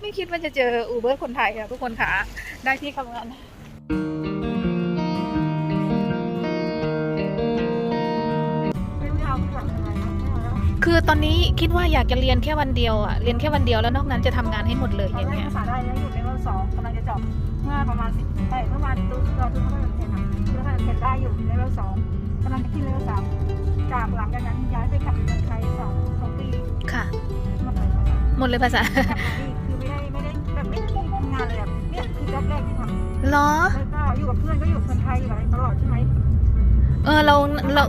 ไม่คิดว่าจะเจออูเบอร์คนไทยค่ะทุกคนค่ะ ได้ที่ทำงานไม่รู้จะเอาที่แบบอะไรนะไม่เอาแล้วคือตอนนี้คิดว่าอยากจะเรียนแค่วันเดียวอะ เรียนแค่วันเดียวแล้วนอกนั้นจะทำงานให้หมดเลยตออนย่างแรกเงี้ยภาษาได้แล้วอยู่ในเลเวลสองกำลังจะจบเมื่อประมาณสิบเอ้ยเมื่อวานตู้เราตู้เขาเป็นเทนอะตู้เขาเป็นเทนได้อยู่เลเวลสองกำลังจะขึ้นเลเวลสามจากหลังจากนั้นย้ายไปขับเมืองไทยสองสองปีค่ะหมดเลยภาษา เหรอแล้วก็อยู่กับเพื่อนก็อยู่คนไทยอยู่อะไรตลอดใช่ไหมเออเราเรา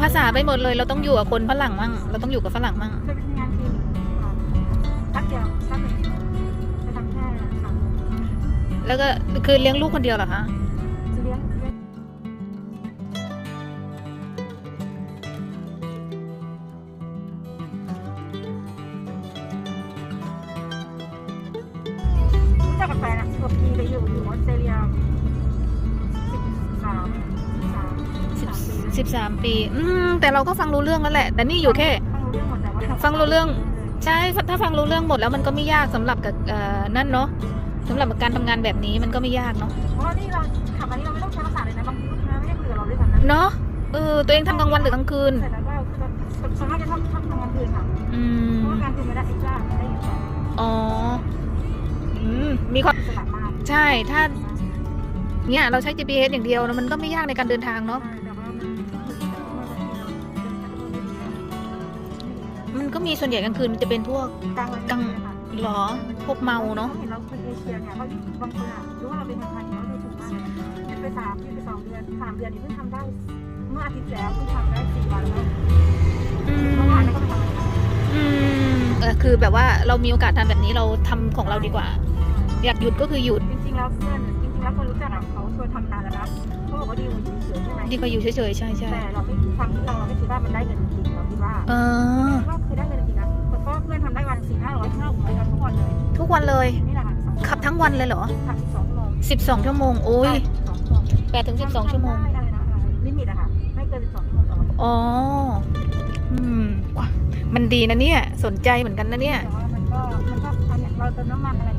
ภาษาไปหมดเลย เราต้องอยู่กับคนฝรั่งมั่ง เราต้องอยู่กับฝรั่งมั่งเคยไปทำงานทีมพักเดียวพักหนึ่งไปทำแค่สามเดือนแล้วก็คือเลี้ยงลูกคนเดียวเหรอคะ เลี้ยงเลี้ยงรู้จักกับแฟนอะ สิบกว่าปีไปอยู่อยู่ออสเตรเลียสิบสามสิบสามสิบสามปีสิบสามปี อืมแต่เราก็ฟังรู้เรื่องแล้วแหละ แต่นี่อยู่แค่ ฟังรู้เรื่องหมดแต่ว่าฟังรู้เรื่อง ใช่ ถ้าฟังรู้เรื่องหมดแล้วมันก็ไม่ยากสำหรับกับเอ่อนั่นเนาะสำหรับการทำงานแบบนี้มันก็ไม่ยากเนาะเพราะว่านี่เราขับอันนี้เราไม่ต้องใช้ภาษาเลยนะบางทีลูกค้าไม่ได้คุยกับเราด้วยซ้ำนะเนาะเออตัวเองทำกลางวันหรือกลางคืนเสร็จแล้วก็คือส่วนมากจะทำทำทำกลางคืนค่ะอืมเพราะว่ากลางคืนไม่ได้เอ็กซ์ตร้าไม่ได้อยู่ต่ออ๋อ อืมมีความสลับมาก ใช่ถ้าเนี่ยเราใช้ GPS อย่างเดียวนะมันก็ไม่ยากในการเดินทางเนาะแต่ว่ามันมันก็มีส่วนใหญ่กลางคืนมันจะเป็นพวกกลางวันกลางหรอพวกเมาเนาะเห็นเราเป็นเอเชียเนี่ยเขาบางคนอะรู้ว่าเราเป็นคนไทยเขาดูถูกมากหยุดไปสามหยุดไปสองเดือนสามเดือนนี่เพิ่งทำได้ เมื่ออาทิตย์แล้วเพิ่งทำได้สี่วันแล้วอืเมื่อวานมแล้วก็ไปทำอะไรอืมเออคือแบบว่าเรามีโอกาสทำแบบนี้เราทำของเราดีกว่า อยากหยุดก็คือหยุดจริง ๆแล้วเพื่อนจริงๆแล้วคนรู้จักอะเขาชวนทำนานแล้วนะเขาบอกว่าดีกว่าอยู่เฉยๆใช่ไหมดีกว่าอยู่เฉยๆใช่ใช่แต่เราไม่ทำที่เราเราไม่คิดว่ามันได้เงินจริงเราคิดว่าเออคิดว่าคือได้เงินจริงนะเพราะว่าเพื่อนทำได้วันสี่ห้าร้อยห้าหกร้อยทำทุกวันเลยทุกวันเลยนี่แหละค่ะสองขับทั้งวันเลยเหรอขับสิบสองชั่วโมง12ชั่วโมงโอ้ยสองชั่วโมง8ถึง12ชั่วโมงได้ได้นะลิมิตอะค่ะไม่เกินสิบสองชั่วโมงต่อวันอ๋ออืมว้ามันดีนะเนี่ยสนใจเหมือนกันนะเนี่ยแต่ว่ามันก็มันก็อันเนี้ยเราเติมน้ำมันอะไร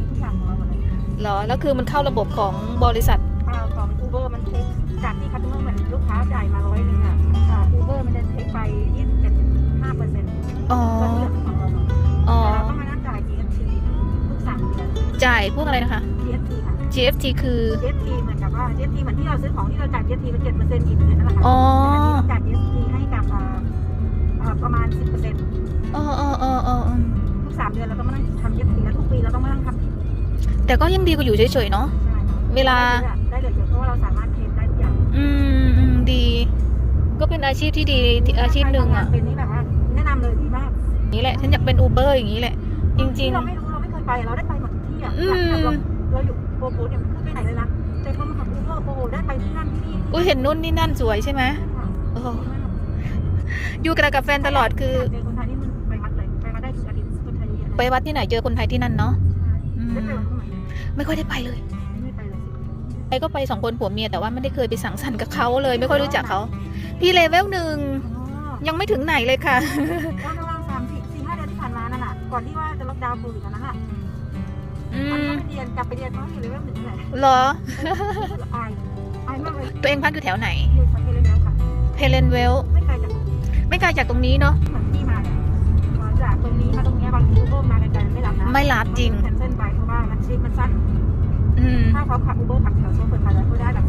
เลยเหรอ แล้วคือมันเข้าระบบของบริษัทอ่าของอูเบอร์มันเทคจากที่คัสเตอร์เหมือนลูกค้าจ่ายมาร้อยหนึงอะอ่าอูเบอร์มันจะเทคไปยี่สิบเจ็ดห้าเปอร์เซ็นต์อ๋อก็เหลือของเราอ๋อแต่เราต้องมานั่งจ่าย GST ทุกสามเดือนจ่ายพวกอะไรนะคะ GST ค่ะ GFT คือ GST เหมือนกับว่า GST เหมือนที่เราซื้อของที่เราจ่าย GST เป็นเจ็ดเปอร์เซ็นต์กี่เปอร์เซ็นต์นั่นแหละค่ะอ๋อแต่อันนี้เราจ่าย GST ให้กับอ่าอ่าประมาณสิบเปอร์เซ็นต์อ๋ออ๋ออ๋ออ๋อทุกสามเดือนเราต้องมานั่งทำ GST แล้วทุกปีเราต้องมานั่งทำอีก แต่ก็ยังดีกว่าอยู่เฉยๆเนาะใช่ค่ะเวลา ได้เหลือเยอะเพราะว่าเราสามารถเคลมได้ทุกอย่างอืมอืมดี ก็เป็นอาชีพที่ดีที่อาชีพหนึ่งอะใครทำาเป็นนี่แบบว่าแนะนำเลยดีมากนี่แหละ ฉันอยากเป็นอูเบอร์อย่างนี้แหละ จริงที่เราไม่รู้เราไม่เคยไปเราได้ไปหมดทุกที่อะอืม แบบเราเราอยู่โปรโปเนี่ยไม่ไปไหนเลยนะแต่พอมาขับอูเบอร์โปรได้ไปที่นั่นที่นี่ๆอุ้ยเห็นนู่นนี่นั่นสวยใช่ไหมโอ้โหอยู่กับกับแฟนตลอดคือ เจอคนไทยนี่มันไปวัดเลยไปวัดได้ทุกอาทิตย์คนไทยอะไรไปวัดที่ไหนเจอคนไทยที่นั่นเนาะอืม ได้ไปวัดตรงไหนไม่ค่อยได้ไปเลย ไม่ไปเลยสิไปก็ไปสองคนผัวเมียแต่ว่าไม่ได้เคยไปสังสรรค์กับเขาเลย ไม่ค่อยรู้จักเขาพี่เลเวลหนึ่งอ๋อยังไม่ถึงไหนเลยค่ะก็ระหว่างสามสี่สี่ห้าเดือนที่ผ่านมานั่นน่ะ ก่อนที่ว่าจะล็อกดาวน์โควิดตอนนั้นอะอืมันมก็ไปเรียนกลับไปเรียนเพราะอยู่เลเวลหนึ่งแหละเหรออายอายมากเลยตัวเองพักอยู่แถวไหน อยู่สังเกตเลยแล้วค่ะ เพเลนเวล ไม่ไกลจากไม่ไกลจากตรงนี้เนาะ เหมือนที่มาเนี่ยมาจากตรงนี้มาตรงเนี้ยบางทีอูเบอร์มาไกลๆไม่รับนะไม่รับจริงแคน ว่ามันชิปมันสั้นอืม ถ้าเขาขับอูเบอร์ขับแถวโซนเปิดไฟแล้วเขาได้แบบ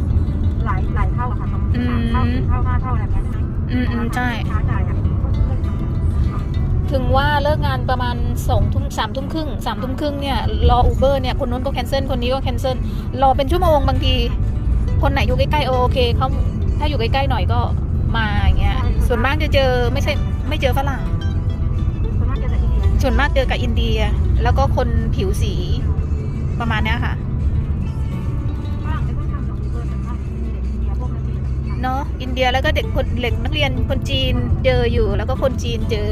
หลายหลายเท่าอะค่ะประมาณอืมสามเท่าสี่เท่าห้าเท่าอะไรแบบนี้ใช่ไหมอืมอืมใช่ค้าจ่ายอะก็เพื่อนทำถึงว่าเลิกงานประมาณสองทุ่มสามทุ่มครึ่งสามทุ่มครึ่งเนี่ยรออูเบอร์เนี่ยคนนู้นก็แคนเซิลคนนี้ก็แคนเซิลรอเป็นชั่วโมงบางที คนไหนอยู่ใกล้ๆโอเคเขาถ้าอยู่ใกล้ๆหน่อยก็มาอย่างเงี้ยส่วนมากจะเจอไม่ใช่ไม่เจอฝรั่ง ส่วนมากเจอกับอินเดีย แล้วก็คนผิวสีประมาณเนี้ยค่ะฝรั่งไม่ค่อยทำหรอกอูเบอร์แต่ว่ามีเด็กอินเดียพวกนักเรียนอะเนาะอินเดียแล้วก็เด็กคนเด็กนักเรียนคนจีนเจออยู่ แล้วก็คนจีนเจอ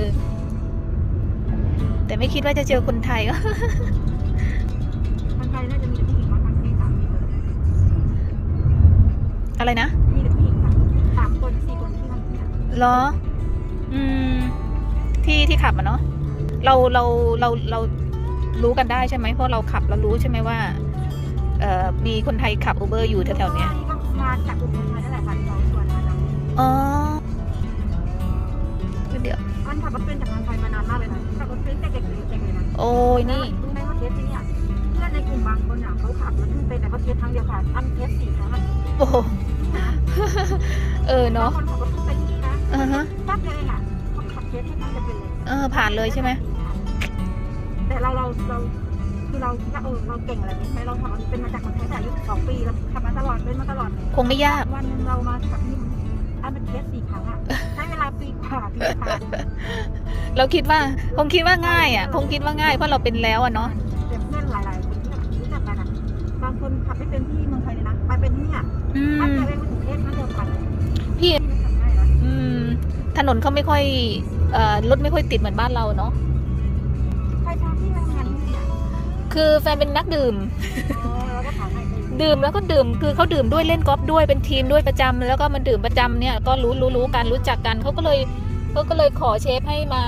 แต่ไม่คิดว่าจะเจอคนไทยคนไทยน่าจะมีแต่ผู้หญิงมาทำที่สามสี่คนอะไรนะมีแต่ผู้หญิงค่ะสามคนสี่คนที่ทำที่เนี่ยเหรอ อืม ที่ที่ขับอะเนาะ เราเราเราเรารู้กันได้ใช่ไหมเพราะเราขับเรารู้ใช่ไหมว่าเอ่อมีคนไทยขับอูเบอร์อยู่แถวๆเนี้ยก็มาจากอุบลมานั่นแหละค่ะเขาชวนมาจากอ๋อเดี๋ยวมันขับรถเป็นจากเมืองไทยมานานมากเลยนะขับรถเป็นแต่เด็กเลยเด็กเลยนะโอ้ยนี่รู้ไหมว่าเทสที่เนี่ยเพื่อนในกลุ่มบางคนอะเขาขับรถขึ้นเป็นแต่เขาเทสครั้งเดียวค่ะอันเทสสี่ครั้งอะโอ้โหเออบางเนาะคนขับรถขึ้นเป็นที่นะอือฮะ แป๊บเดียวเองอะ เขาขับเทสแค่ครั้งเดียวเป็นเลยเออ ผ่านเลยใช่ไหมแต่เราเราเราคือเราคิดว่าเออเราเก่งอะไรนี้ไหมเราทำมันเป็นมาจากเมืองไทยแต่อายุสองปีเราขับมาตลอดเป็นมาตลอดคงไม่ยาก วันหนึงเรามาขับนี่อันเป็นเทสสี่ครั้งอะใช้เวลาปีกว่าปีกว่าเราคิดว่าคงคิดว่าง่ายอะคงคิดว่าง่ายเพราะเราเป็นแล้วอะเนาะแต่เพื่อนหลายๆคนที่แบบรู้จักกันอะบางคนขับไม่เป็นที่เมืองไทยเลยนะไปเป็นที่เนี่ยอืถ้ามเจอเองมาถึงเทสครั้งเดียวกันพี่ไม่ทำได้นะอืมถนนเขาไม่ค่อยเอ่อ รถไม่ค่อยติดเหมือนบ้านเราเนาะใครพาพี่ไปงานที่เนี่ยคือแฟนเป็นนักดื่มอ๋อเราก็ถามให้ไปดื่มแล้วก็ดื่มคือเขาดื่มด้วยเล่นกอล์ฟด้วยเป็นทีมด้วยประจำแล้วก็มันดื่มประจำเนี่ยก็รู้รู้รู้กันรู้จักกันเขาก็เลยเขาก็เลยขอเชฟให้มา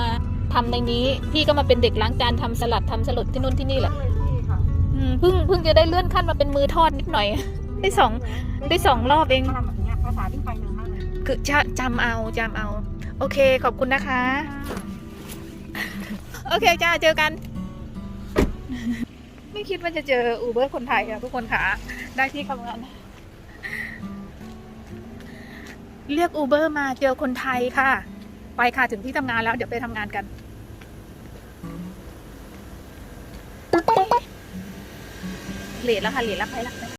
ทำในนี้ พี่ก็มาเป็นเด็กล้างจานทำสลัดทำสลัดที่นู่นที่นี่แหละ เลยพี่ค่ะอืมเพิ่งเพิ่งจะได้เลื่อนขั้นมาเป็นมือทอดนิดหน่อย ได้สองได้สองรอบเองมาทำแบบเนี้ยภาษาที่ไปเร็วมากเลย คือจะจำเอาจำเอา โอเคขอบคุณนะคะ โอเคจ้าเจอกัน ไม่คิดว่าจะเจออูเบอร์คนไทยอะทุกคนค่ะ ได้ที่ทำงาน เรียกอูเบอร์มาเจอคนไทยค่ะ ไปค่ะถึงที่ทำงานแล้ว เดี๋ยวไปทำงานกันเลทแล้วค่ะเลทแล้วไปละ